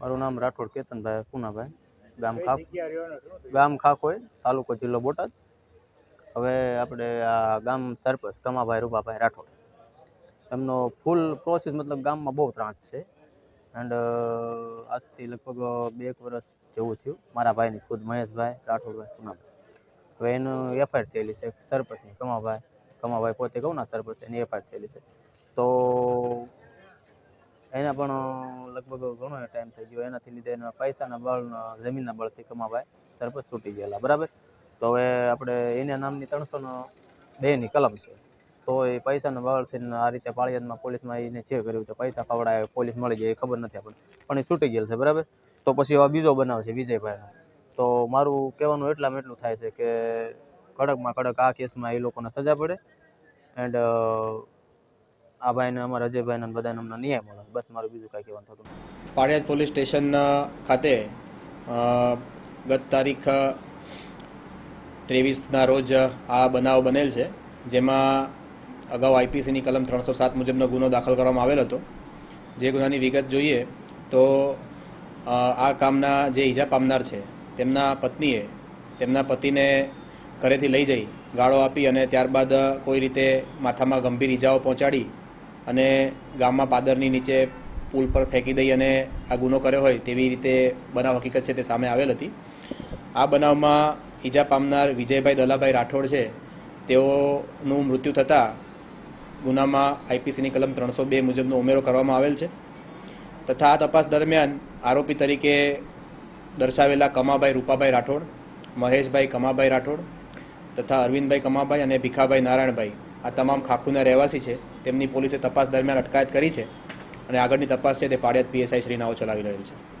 મારું નામ રાઠોડ કેતનભાઈ પૂનાભાઈ ગામ ખાખ ગામ ખાખોય તાલુકો જિલ્લો બોટાદ. હવે આપણે આ ગામ સરપંચ કમાભાઈ રૂપાભાઈ રાઠોડ. એમનો ફૂલ પ્રોસેસ મતલબ ગામમાં બહુ ત્રાસ છે. એન્ડ આજથી લગભગ બે એક વર્ષ જેવું થયું મારા ભાઈની ખુદ મહેશભાઈ રાઠોડભાઈ પૂનાભાઈ હવે એનું એફઆઈઆર થયેલી છે સરપંચની કમાભાઈ. કમાભાઈ પોતે કહું ના સરપંચ એની એફઆઈઆર થયેલી છે. તો એના પણ લગભગ ઘણો ટાઈમ થઈ ગયો. એનાથી લીધે એના પૈસાના બળ જમીનના બળથી કમાભાઈ સરપંચ છૂટી ગયેલા. બરાબર? તો હવે આપણે એના નામની ત્રણસો બેની કલમ છે. તો એ પૈસાના બળથી આ રીતે પાળિયાદમાં પોલીસમાં એને જે કર્યું તો પૈસા ખવડાવે, પોલીસ મળી જાય એ ખબર નથી આપણને. પણ એ છૂટી ગયેલ છે, બરાબર? તો પછી હવે બીજો બનાવ છે, વિજયભાઈનો. તો મારું કહેવાનું એટલામાં એટલું થાય છે કે કડકમાં કડક આ કેસમાં એ લોકોને સજા પડે. એન્ડ આ ભાઈને અમારા અજયભાઈને અને બધાને અમને ન્યાય મળે. બસ મારું બીજું કાંઈ કહેવાનું થતું પાડિયાદ પોલીસ સ્ટેશન ખાતે ગત તારીખ ત્રેવીસના રોજ આ બનાવ બનેલ છે, જેમાં અગાઉ આઈપીસીની કલમ ત્રણસો સાત મુજબનો ગુનો દાખલ કરવામાં આવેલ હતો. જે ગુનાની વિગત જોઈએ તો આ કામના જે ઈજા પામનાર છે, તેમના પત્નીએ તેમના પતિને ઘરેથી લઈ જઈ ગાળો આપી અને ત્યારબાદ કોઈ રીતે માથામાં ગંભીર ઈજાઓ પહોંચાડી અને ગામમાં પાદરની નીચે પુલ પર ફેંકી દઈ અને આ ગુનો કર્યો હોય તેવી રીતે બનાવ હકીકત છે તે સામે આવેલ હતી. આ બનાવમાં ઈજા પામનાર વિજયભાઈ દલાભાઈ રાઠોડ છે. તેઓનું મૃત્યુ થતાં ગુનામાં આઈપીસીની કલમ ત્રણસો બે મુજબનો ઉમેરો કરવામાં આવેલ છે. તથા આ તપાસ દરમિયાન આરોપી તરીકે દર્શાવેલા કમાભાઈ રૂપાભાઈ રાઠોડ, મહેશભાઈ કમાભાઈ રાઠોડ તથા અરવિંદભાઈ કમાભાઈ અને ભીખાભાઈ નારાયણભાઈ, આ તમામ ખાખુના રહેવાસી છે. તેમની પોલીસે તપાસ દરમિયાન અટકાયત કરી છે અને આગળની તપાસ છે તે પાડિયાદ પીએસઆઈ શ્રીનાઓ ચલાવી રહેલ છે.